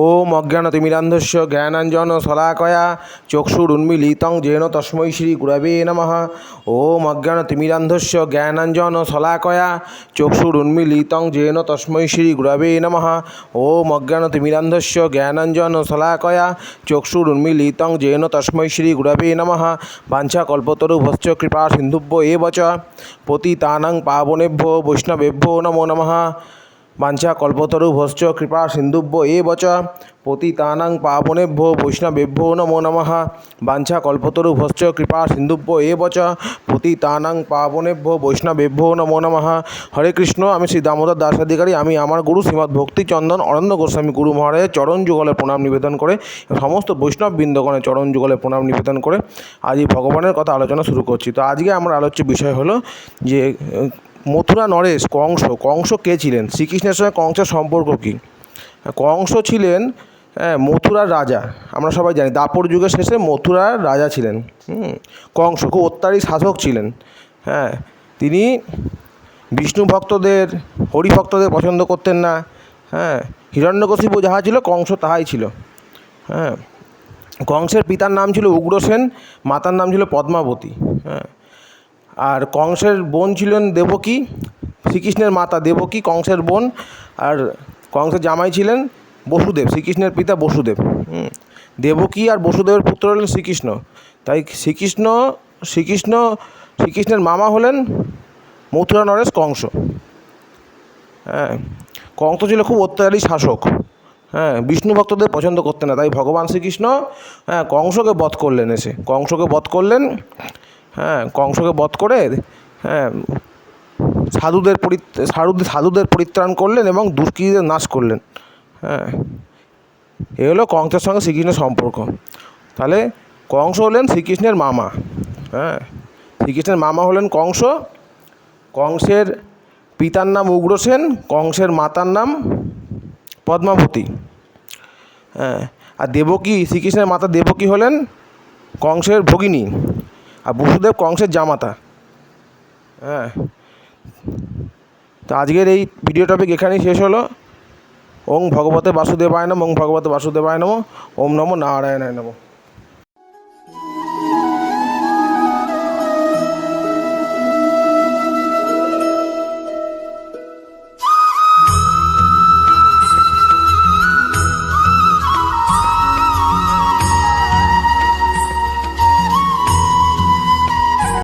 ওম অজ্ঞান অজ্ঞানতিমিরান্ধস্য জ্ঞানাঞ্জন শলাকয়া চক্ষুরুন্মিলিতং জেন তস্মৈ শ্রী গুরবে নম। ওম অজ্ঞান অজ্ঞানতিমিরান্ধস্য জ্ঞানাঞ্জন শলাকয়া চক্ষুরুন্মিলিতং জেন তস্মৈ শ্রী গুরবে নম। ওম অজ্ঞান অজ্ঞানতিমিরান্ধস্য জ্ঞানাঞ্জন শলাকয়া চক্ষুরুন্মিলিতং জেন তস্মৈ শ্রী গুরবে নম। বাঞ্ছা কল্পতরু ভস্য কৃপা সিন্ধুভ্য এ বচ পতিতানাং পাবনেভ্য বৈষ্ণবেভ্যো নমো নমঃ। বাঞ্ছা কল্পতরুভশ্চ কৃপা সিন্ধুভ্য এব চ পতিতানাং পাবনেভ্যো বৈষ্ণবেভ্যো নমো নমঃ। বাঞ্ছা কল্পতরুভশ্চ কৃপা সিন্ধুভ্য এব চ পতিতানাং পাবনেভ্যো বৈষ্ণবেভ্যো নমো নমঃ। হরে কৃষ্ণ, আমি শ্রী দামোদর দাস অধিকারী আমি আমার গুরু শ্রীমৎ ভক্তিচন্দন অরণ্য গোস্বামী গুরু মহারাজের চরণ যুগলে প্রণাম নিবেদন করে সমস্ত বৈষ্ণব বৃন্দগণের চরণ যুগলে প্রণাম নিবেদন করে আজ ভগবানের কথা আলোচনা শুরু করছি। তো আজকে আমার আলোচ্য বিষয় হলো যে মথুরা নরেশ কংস কংস কে ছিলেন? শ্রীকৃষ্ণের সঙ্গে কংসের সম্পর্ক কী? কংস ছিলেন হ্যাঁ, মথুরার রাজা। আমরা সবাই জানি দাপর যুগের শেষে মথুরার রাজা ছিলেন। কংস খুব অত্যারী শাসক ছিলেন। হ্যাঁ তিনি বিষ্ণু ভক্তদের হরি ভক্তদের পছন্দ করতেন না। হ্যাঁ হিরণ্যকশিপু যাহা ছিল কংস তাহাই ছিল। হ্যাঁ কংসের পিতার নাম ছিল উগ্রসেন মাতার নাম ছিল পদ্মাবতী। হ্যাঁ আর কংসের বোন ছিলেন দেবকী, শ্রীকৃষ্ণের মাতা দেবকী, কংসের বোন, আর কংসের জামাই ছিলেন বসুদেব, শ্রীকৃষ্ণের পিতা বসুদেব। দেবকী আর বসুদেবের পুত্র হলেন শ্রীকৃষ্ণ। তাই শ্রীকৃষ্ণ শ্রীকৃষ্ণ, শ্রীকৃষ্ণের মামা হলেন মথুরা নরেশ কংস। হ্যাঁ কংস ছিল খুব অত্যাচারী শাসক। হ্যাঁ বিষ্ণু ভক্তদের পছন্দ করতেন না, তাই ভগবান শ্রীকৃষ্ণ হ্যাঁ কংসকে বধ করলেন এসে। কংসকে বধ করলেন হ্যাঁ কংসকে বধ করে হ্যাঁ সাধুদের সাধুদের সাধুদের পরিত্রাণ করলেন এবং দুষ্কৃতীদের নাশ করলেন। হ্যাঁ এ হলো কংসের সঙ্গে শ্রীকৃষ্ণের সম্পর্ক। তাহলে কংস হলেন শ্রীকৃষ্ণের মামা। হ্যাঁ শ্রীকৃষ্ণের মামা হলেন কংস। কংসের পিতার নাম উগ্রসেন কংসের মাতার নাম পদ্মাবতী। হ্যাঁ আর দেবকী, শ্রীকৃষ্ণের মাতা দেবকী হলেন কংসের ভগিনী। আর বসুদেব কংসের জামাতা। হ্যাঁ। তো আজকের এই ভিডিও টপিক এখানেই শেষ হলো। ওং ভগবতে বাসুদেবায় নম, ওং ভগবতে বাসুদেবায় নম, ওম নমো নারায়ণায় নম।